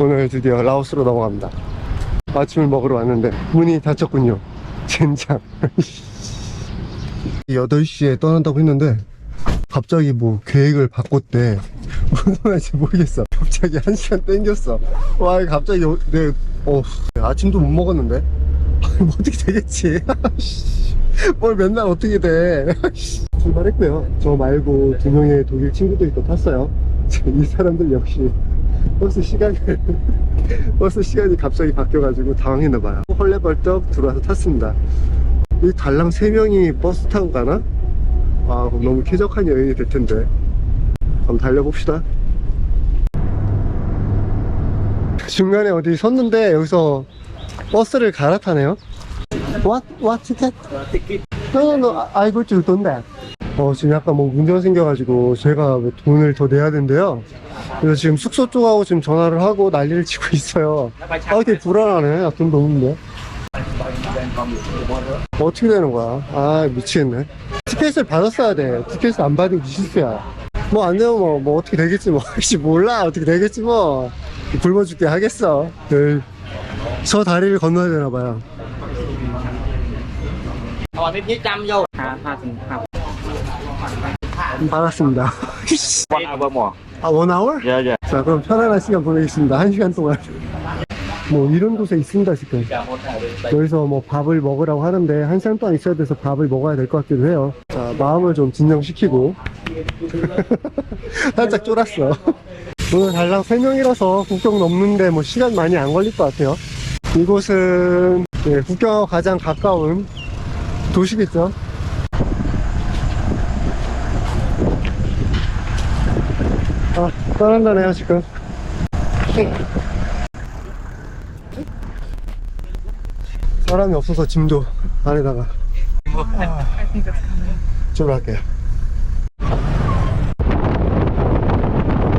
오늘 드디어 라오스로 넘어갑니다. 아침을 먹으러 왔는데 문이 닫혔군요. 젠장. 8시에 떠난다고 했는데 갑자기 뭐 계획을 바꿨대. 무슨 말인지 모르겠어. 갑자기 한 시간 땡겼어. 와, 갑자기 어, 내 어, 아침도 못 먹었는데. 뭐 어떻게 되겠지? 뭘 맨날 어떻게 돼? 출발했고요. 저 말고 두 명의 독일 친구들이 또 탔어요. 이 사람들 역시 버스 시간을 버스 시간이 갑자기 바뀌어가지고 당황했나 봐요. 헐레벌떡 들어와서 탔습니다. 이 달랑 세 명이 버스 타고 가나? 아, 그럼 너무 쾌적한 여행이 될 텐데. 한번 달려봅시다. 중간에 어디 섰는데 여기서 버스를 갈아타네요. What? What ticket? No, no, no. I go to Donda. 어, 지금 약간 뭐 문제가 생겨가지고 제가 뭐 돈을 더 내야 된대요. 그래서 지금 숙소 쪽하고 지금 전화를 하고 난리를 치고 있어요. 아, 되게 불안하네. 아, 돈도 없는데. 어떻게 되는 거야? 아, 미치겠네. 티켓을 받았어야 돼. 티켓을 안 받은 게 실수야. 뭐 안 되면 뭐, 뭐 어떻게 되겠지 뭐. 혹시 몰라. 어떻게 되겠지 뭐. 굶어 죽게 하겠어. 늘. 저 다리를 건너야 되나 봐요. 받았습니다. One hour more. 아, 원 아워? Yeah, yeah. 자, 그럼 편안한 시간 보내겠습니다. 한 시간 동안. 뭐, 이런 곳에 있습니다, 지금. 여기서 뭐 밥을 먹으라고 하는데, 한 시간 동안 있어야 돼서 밥을 먹어야 될 것 같기도 해요. 자, 마음을 좀 진정시키고. 살짝 쫄았어. 오늘 달랑 3명이라서 국경 넘는데 뭐 시간 많이 안 걸릴 것 같아요. 이곳은 예, 국경하고 가장 가까운 도시겠죠. 아, 떠난다네요, 지금. 사람이 없어서 짐도 안에다가. 아, 출발할게요.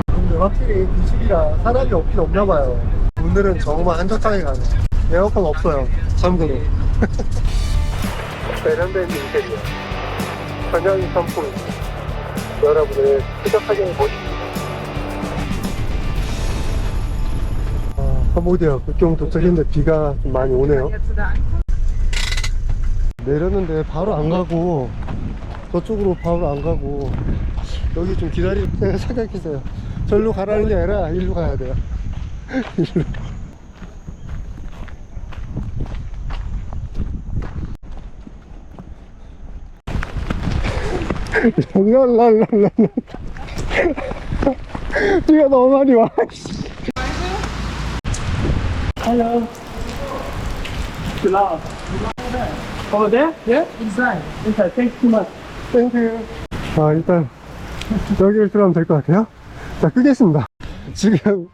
근데 확실히 이 시기라 사람이 없긴 없나 봐요. 오늘은 정말 한적하게 가네. 에어컨 없어요. 참고로. 베란다에 있는 인테리어. 전형이 선풍. 여러분을 쾌적하게 모십니 캄보디아 국경 도착했는데 비가 좀 많이 오네요. 내렸는데 바로 안 가고 저쪽으로 바로 안 가고 여기 좀 기다리고 생각했어요. 절로 가라는 게 아니라 일로 가야 돼요. 일로. 랄랄랄랄 비가 너무 많이 와 Hello. Hello. Over there? Yeah? Inside. Inside. Thanks too much. 땡큐 아 일단 여기를 들어가면 될 것 같아요 자 끄겠습니다 지금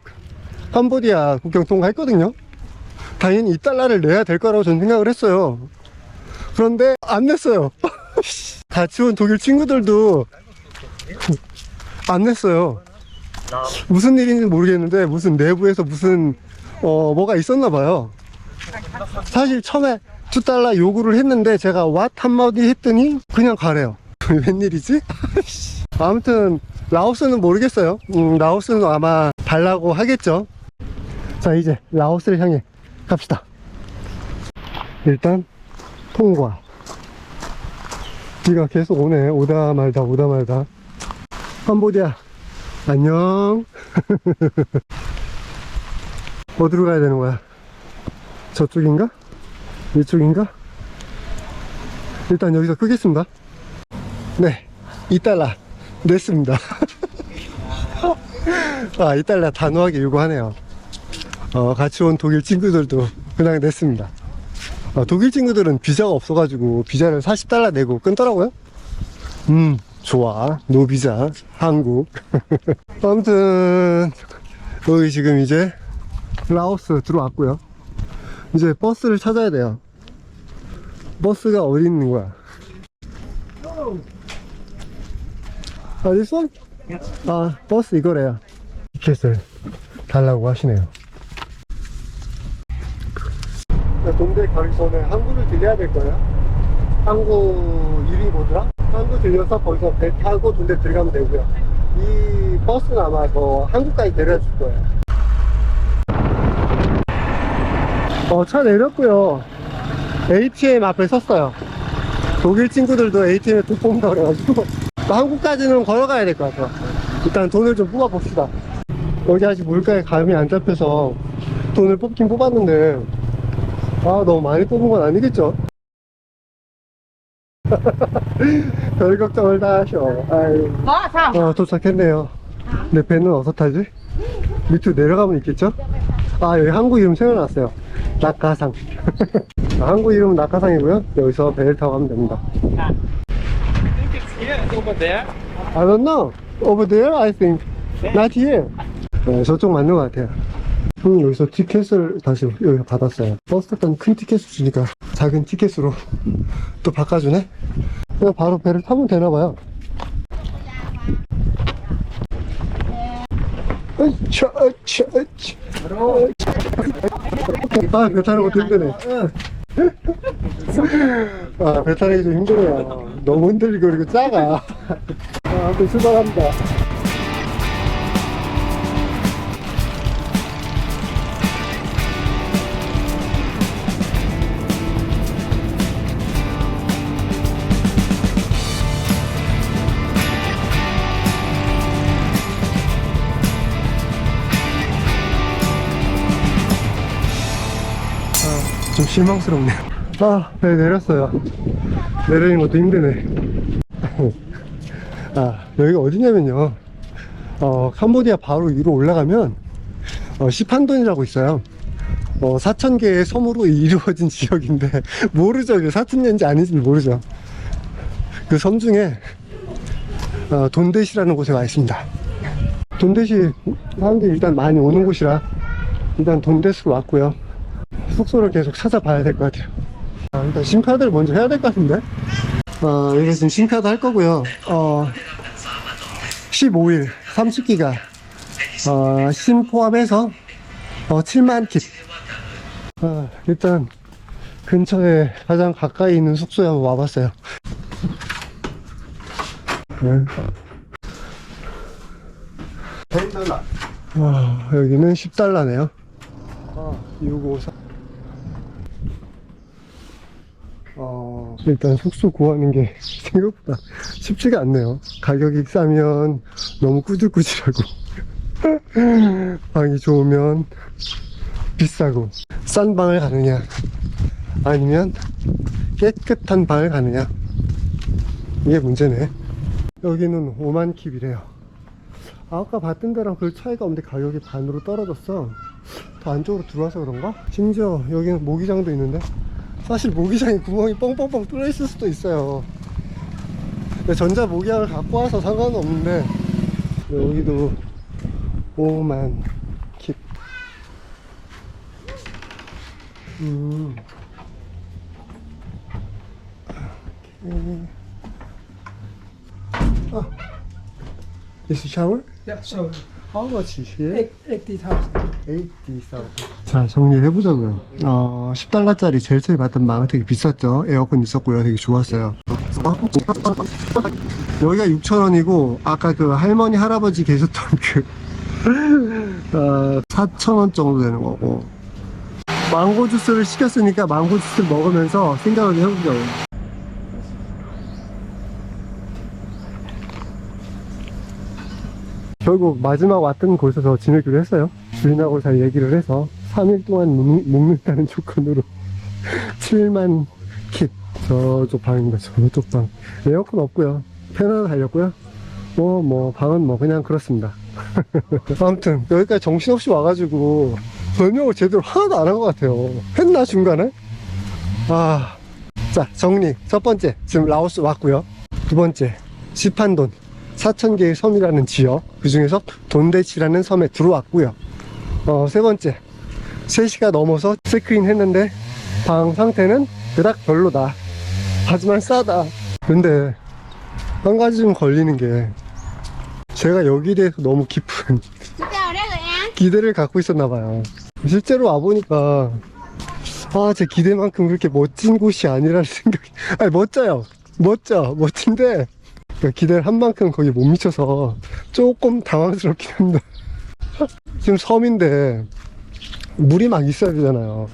캄보디아 국경 통과했거든요 당연히 2달러를 내야 될 거라고 저는 생각을 했어요 그런데 안 냈어요 같이 온 독일 친구들도 안 냈어요 무슨 일인지 모르겠는데 무슨 내부에서 무슨 어 뭐가 있었나 봐요. 사실 처음에 2달러 요구를 했는데 제가 왓 한마디 했더니 그냥 가래요. 웬일이지? 아무튼 라오스는 모르겠어요. 음, 라오스는 아마 달라고 하겠죠. 자 이제 라오스를 향해 갑시다. 일단 통과. 비가 계속 오네. 오다 말다 오다 말다. 캄보디아. 안녕 어디로 가야 되는 거야? 저쪽인가? 이쪽인가? 일단 여기서 끄겠습니다. 네 2달러 냈습니다. 아 2달러 단호하게 요구하네요. 어, 같이 온 독일 친구들도 그냥 냈습니다. 어, 독일 친구들은 비자가 없어가지고 비자를 40달러 내고 끊더라고요. 음 좋아. 노비자 한국. 아무튼 여기 지금 이제 라오스 들어왔고요 이제 버스를 찾아야 돼요 버스가 어디 있는 거야 아, this one? 아, 버스 이거래요. 티켓을 달라고 하시네요. 동대 가기 전에 항구를 들려야 될 거예요. 항구 이름이 뭐더라? 항구 들려서 거기서 배 타고 동대 들어가면 되고요. 이 버스는 아마 더 한국까지 데려다 줄 거예요. 어, 차 내렸고요. ATM 앞에 섰어요. 독일 친구들도 ATM에 돈 뽑는다 그래가지고. 한국까지는 걸어가야 될 것 같아요. 일단 돈을 좀 뽑아봅시다. 여기 아직 물가에 감이 안 잡혀서 돈을 뽑긴 뽑았는데, 아, 너무 많이 뽑은 건 아니겠죠? 별 걱정을 다 하셔. 아유. 어, 도착했네요. 내 배는 어디서 타지? 밑으로 내려가면 있겠죠? 아, 여기 한국 이름 생각났어요. 낙하상. 아, 한국 이름은 낙하상이고요. 여기서 배를 타고 가면 됩니다. I don't know. Over there, I think. Not here. 네, 저쪽 맞는 것 같아요. 형 여기서 티켓을 다시 여기 받았어요. 버스 탔던 큰 티켓을 주니까 작은 티켓으로 또 바꿔주네? 그냥 바로 배를 타면 되나봐요. 으차, 으차, 으차. 아, 배 타는 것도 힘드네. 아, 배 타는 게 좀 힘드네요. 너무 흔들리고 그리고 작아. 아, 아무튼 출발합니다. 좀 실망스럽네요. 아, 배 내렸어요. 내리는 것도 힘드네. 아, 여기가 어디냐면요. 어, 캄보디아 바로 위로 올라가면, 어, 시판돈이라고 있어요. 어, 4,000개의 섬으로 이루어진 지역인데, 모르죠. 이게 4,000년인지 아닌지 모르죠. 그 섬 중에, 어, 돈데시라는 곳에 와 있습니다. 돈데시, 사람들이 일단 많이 오는 곳이라, 일단 돈데스로 왔고요. 숙소를 계속 찾아봐야 될 것 같아요. 아, 일단 심카드를 먼저 해야 될 것 같은데? 어, 여기 지금 심카드 할 거고요. 어, 15일, 30기가, 어, 심 포함해서, 어, 7만 킷. 아, 일단, 근처에 가장 가까이 있는 숙소에 한번 와봤어요. 네. 와, 여기는 10달러네요. 아, 654. 어, 일단 숙소 구하는 게 생각보다 쉽지가 않네요. 가격이 싸면 너무 꾸질꾸질하고, 방이 좋으면 비싸고, 싼 방을 가느냐, 아니면 깨끗한 방을 가느냐. 이게 문제네. 여기는 5만 킵이래요. 아까 봤던 데랑 별 차이가 없는데 가격이 반으로 떨어졌어. 더 안쪽으로 들어와서 그런가? 심지어 여기는 모기장도 있는데 사실 모기장에 구멍이 뻥뻥뻥 뚫려 있을 수도 있어요. 전자 모기장을 갖고 와서 상관은 없는데 여기도 5만 킵. 음. 오케이. 아. It shower? Yeah, so How much is here? 80,000. 80,000. 자, 정리해보자고요. 어, 10달러짜리 제일 처음에 봤던 망은 되게 비쌌죠. 에어컨 있었고요. 되게 좋았어요. 여기가 6,000원이고, 아까 그 할머니, 할아버지 계셨던 그, 어, 4,000원 정도 되는 거고. 망고 주스를 시켰으니까 망고 주스 먹으면서 생각을 해보자고요. 결국 마지막 왔던 곳에서 지내기로 했어요. 주인하고 잘 얘기를 해서 3일 동안 묵, 묵는 다는 조건으로 7만 킷 저쪽 방입니다. 저쪽 방 에어컨 없고요. 팬 하나 달렸고요. 뭐 뭐 방은 뭐 그냥 그렇습니다. 아무튼 여기까지 정신없이 와가지고 설명을 제대로 하나도 안 한 것 같아요. 했나 중간에? 아, 자 정리. 첫 번째 지금 라오스 왔고요. 두 번째 시판돈 4,000개의 섬이라는 지역, 그 중에서 돈데치라는 섬에 들어왔고요. 어, 세 번째, 3시가 넘어서 체크인 했는데, 방 상태는 그닥 별로다. 하지만 싸다. 근데, 한 가지 좀 걸리는 게, 제가 여기에 대해서 너무 깊은 기대를 갖고 있었나 봐요. 실제로 와보니까, 아, 제 기대만큼 그렇게 멋진 곳이 아니라는 생각이, 아니, 멋져요. 멋져. 멋진데, 그러니까 기대를 한 만큼 거기 못 미쳐서 조금 당황스럽긴 합니다. 지금 섬인데 물이 막 있어야 되잖아요.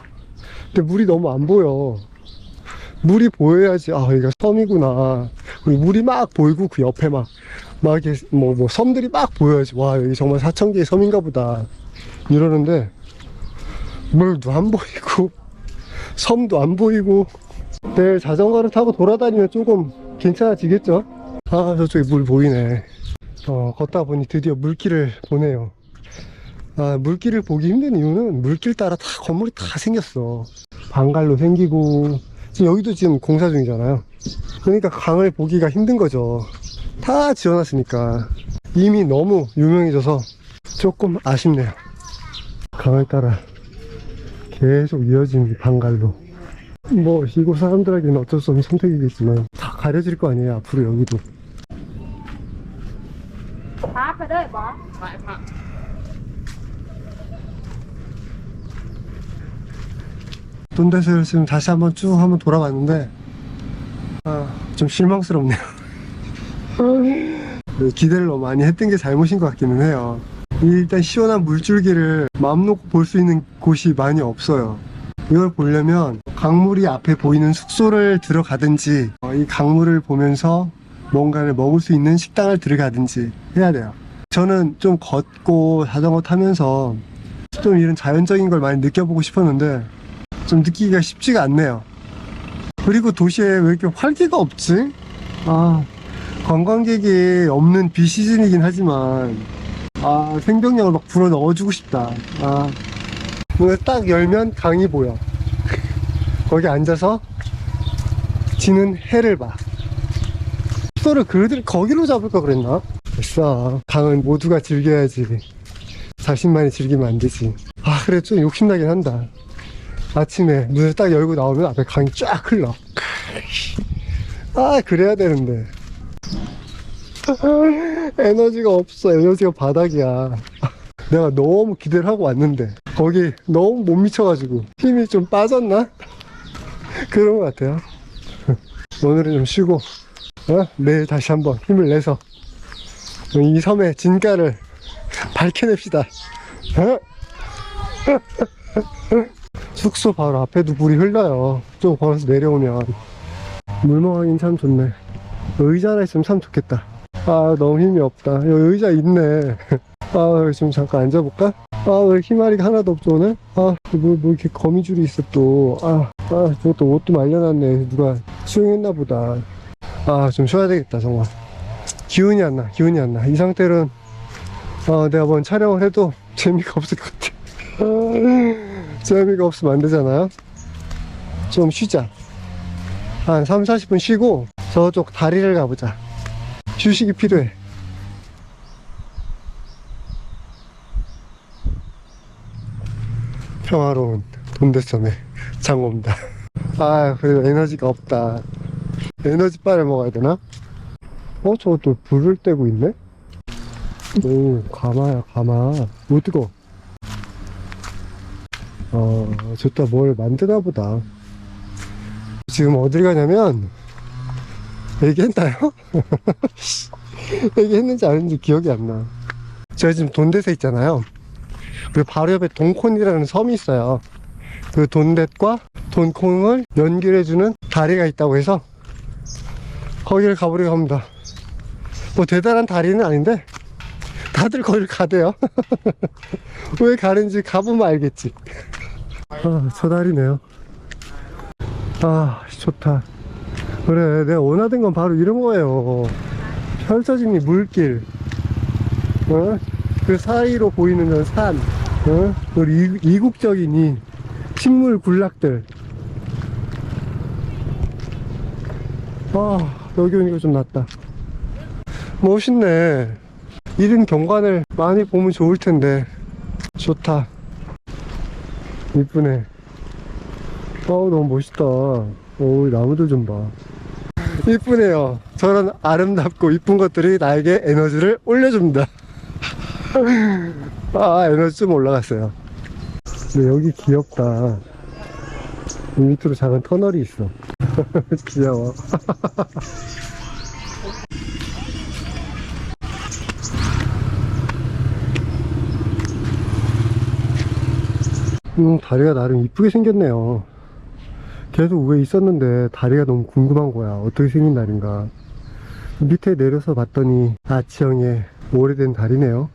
근데 물이 너무 안 보여. 물이 보여야지, 아, 여기가 섬이구나. 그리고 물이 막 보이고 그 옆에 막, 막 이렇게 뭐, 뭐 섬들이 막 보여야지. 와, 여기 정말 4,000개의 섬인가 보다. 이러는데, 물도 안 보이고, 섬도 안 보이고, 내일 자전거를 타고 돌아다니면 조금 괜찮아지겠죠? 아, 저쪽에 물 보이네. 어, 걷다 보니 드디어 물길을 보네요. 아, 물길을 보기 힘든 이유는 물길 따라 다 건물이 다 생겼어. 방갈로 생기고, 지금 여기도 지금 공사 중이잖아요. 그러니까 강을 보기가 힘든 거죠. 다 지어놨으니까. 이미 너무 유명해져서 조금 아쉽네요. 강을 따라 계속 이어진 이 방갈로. 뭐, 이곳 사람들에게는 어쩔 수 없는 선택이겠지만, 다 가려질 거 아니에요, 앞으로 여기도. พับไปเลยบอส 돈데스를 지금 다시 한번 쭉 한번 돌아봤는데 아, 좀 실망스럽네요. 네, 기대를 너무 많이 했던 게 잘못인 것 같기는 해요. 일단 시원한 물줄기를 마음 놓고 볼 수 있는 곳이 많이 없어요. 이걸 보려면 강물이 앞에 보이는 숙소를 들어가든지 어, 이 강물을 보면서 뭔가를 먹을 수 있는 식당을 들어가든지 해야 돼요. 저는 좀 걷고 자전거 타면서 좀 이런 자연적인 걸 많이 느껴보고 싶었는데 좀 느끼기가 쉽지가 않네요. 그리고 도시에 왜 이렇게 활기가 없지? 아, 관광객이 없는 비시즌이긴 하지만, 아, 생명력을 막 불어 넣어주고 싶다. 아, 문을 딱 열면 강이 보여. 거기 앉아서 지는 해를 봐. 숙소를 그들 거기로 잡을 까 그랬나? 됐어. 강은 모두가 즐겨야지. 자신만이 즐기면 안 되지. 아, 그래, 좀 욕심나긴 한다. 아침에 문을 딱 열고 나오면 앞에 강이 쫙 흘러. 아, 그래야 되는데. 에너지가 없어. 에너지가 바닥이야. 내가 너무 기대를 하고 왔는데, 거기 너무 못 미쳐가지고, 힘이 좀 빠졌나? 그런 것 같아요. 오늘은 좀 쉬고, 어? 내일 다시 한번 힘을 내서, 이 섬의 진가를 밝혀냅시다. 어? 숙소 바로 앞에도 물이 흘러요. 좀 걸어서 내려오면. 물멍하긴 참 좋네. 의자 하나 있으면 참 좋겠다. 아, 너무 힘이 없다. 여기 의자 있네. 아, 여기 좀 잠깐 앉아볼까? 아, 왜 희마리가 하나도 없죠, 오늘? 아, 뭐, 뭐 이렇게 거미줄이 있어, 또. 아, 아, 저것도 옷도 말려놨네. 누가 수영했나 보다. 아, 좀 쉬어야 되겠다, 정말. 기운이 안 나, 기운이 안 나. 이 상태로는, 어, 내가 뭔 촬영을 해도 재미가 없을 것 같아. 아, 재미가 없으면 안 되잖아요. 좀 쉬자. 한 3, 40분 쉬고 저쪽 다리를 가보자. 휴식이 필요해. 평화로운 돈대섬의 장호입니다. 아, 그래도 에너지가 없다. 에너지 바를 먹어야 되나? 어, 저거 또 불을 떼고 있네? 오, 가마야, 가마. 오, 뜨거. 어, 저따 뭘 만드나 보다. 지금 어딜 가냐면, 얘기했나요? 얘기했는지 안 했는지 기억이 안 나. 제가 지금 돈댓에 있잖아요. 그리고 바로 옆에 돈콘이라는 섬이 있어요. 그 돈댓과 돈콩을 연결해주는 다리가 있다고 해서, 거기를 가보려고 합니다. 뭐 대단한 다리는 아닌데, 다들 거기를 가대요. 왜 가는지 가보면 알겠지. 아, 저 다리네요. 아, 좋다. 그래, 내가 원하던 건 바로 이런 거예요. 펼쳐진 이 물길. 어? 그 사이로 보이는 건 산. 어? 우리 이- 이국적인 이 식물 군락들. 아, 여기 오니까 좀 낫다. 멋있네. 이런 경관을 많이 보면 좋을 텐데. 좋다. 이쁘네. 어우, 너무 멋있다. 오, 이 나무들 좀 봐. 이쁘네요. 저런 아름답고 이쁜 것들이 나에게 에너지를 올려줍니다. 아, 에너지 좀 올라갔어요. 근데 여기 귀엽다. 이 밑으로 작은 터널이 있어. 귀여워. 음, 다리가 나름 이쁘게 생겼네요. 계속 위에 있었는데 다리가 너무 궁금한 거야. 어떻게 생긴 다리인가. 밑에 내려서 봤더니 아치형의 오래된 다리네요.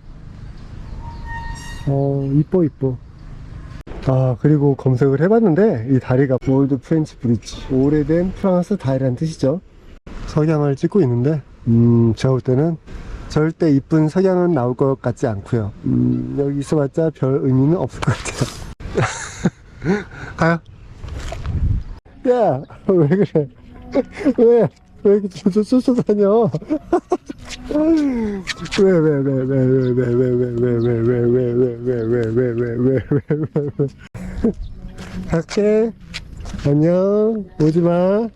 어, 이뻐, 이뻐. 아, 그리고 검색을 해봤는데 이 다리가 올드 프렌치 브릿지. 오래된 프랑스 다리란 뜻이죠. 석양을 찍고 있는데, 음, 제가 볼 때는 절대 이쁜 석양은 나올 것 같지 않고요. 음, 여기 있어봤자 별 의미는 없을 것 같아요. 가요. 야, 왜 그래? 왜? 왜 이렇게 쫓아다녀? 왜, 왜, 왜, 왜, 왜, 왜, 왜, 왜, 왜, 왜, 왜, 왜, 왜, 왜, 왜, 왜, 왜, 왜, 왜, 왜. 갈게. 안녕. 오지 마.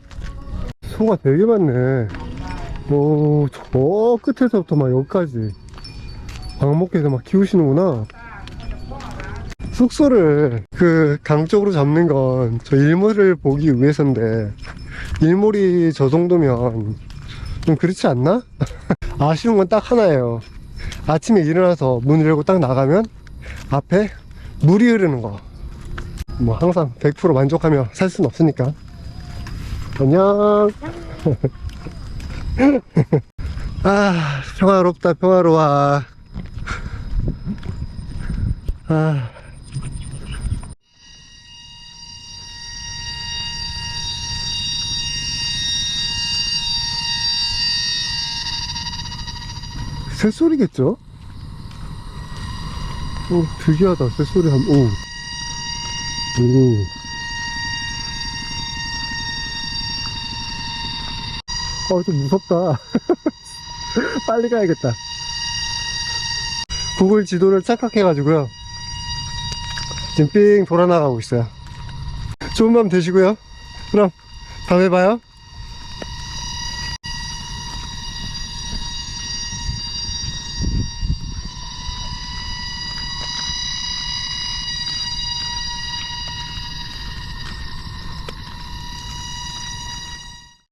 소가 되게 많네. 오, 저 끝에서부터 막 여기까지. 방목에서 막 키우시는구나. 숙소를 그 강 쪽으로 잡는 건 저 일몰을 보기 위해서인데 일몰이 저 정도면 좀 그렇지 않나? 아쉬운 건 딱 하나예요. 아침에 일어나서 문을 열고 딱 나가면 앞에 물이 흐르는 거. 뭐 항상 100% 만족하며 살 수는 없으니까. 안녕. 아, 평화롭다, 평화로워. 아. 새소리겠죠? 오, 특이하다. 새소리 한, 오. 오. 어, 좀 무섭다. 빨리 가야겠다. 구글 지도를 착각해가지고요. 지금 삥 돌아 나가고 있어요. 좋은 밤 되시고요. 그럼 다음에 봐요.